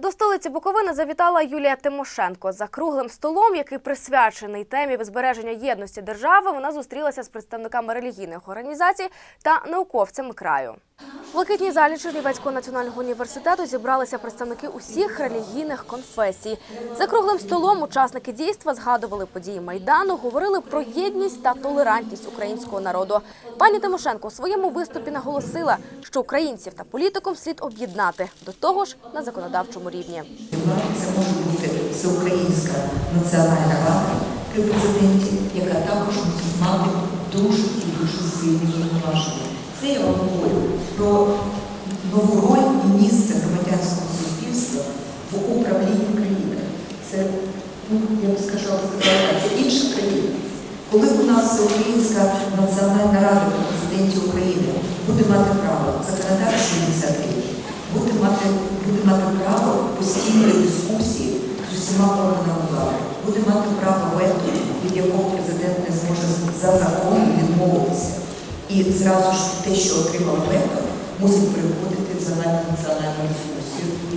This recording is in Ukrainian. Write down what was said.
До столиці Буковини завітала Юлія Тимошенко. За круглим столом, який присвячений темі збереження єдності держави, вона зустрілася з представниками релігійних організацій та науковцями краю. В блакитній залі Чернівецького національного університету зібралися представники усіх релігійних конфесій. За круглим столом учасники дійства згадували події майдану, говорили про єдність та толерантність українського народу. Пані Тимошенко у своєму виступі наголосила, що українців та політикум слід об'єднати до того ж на законодавчому рівні. Це може бути всеукраїнська національна рада при президенті, яка також мусить мати дуже і дуже сильні повноваження. Це я говорю про нову роль і місце громадянського суспільства в управлінні країною. Це, ну, я б сказала, це інша країна. Коли у нас Всеукраїнська національна рада при президенті України буде мати право законодавчої ініціативи, буде мати, буде мати право постійної дискусії з усіма органами влади, буде мати право вето, від якого президент не зможе за законом відмовитися. І зразу ж те, що отримав вето, musik preukuti, taip savaitę ant savaitę susijusi.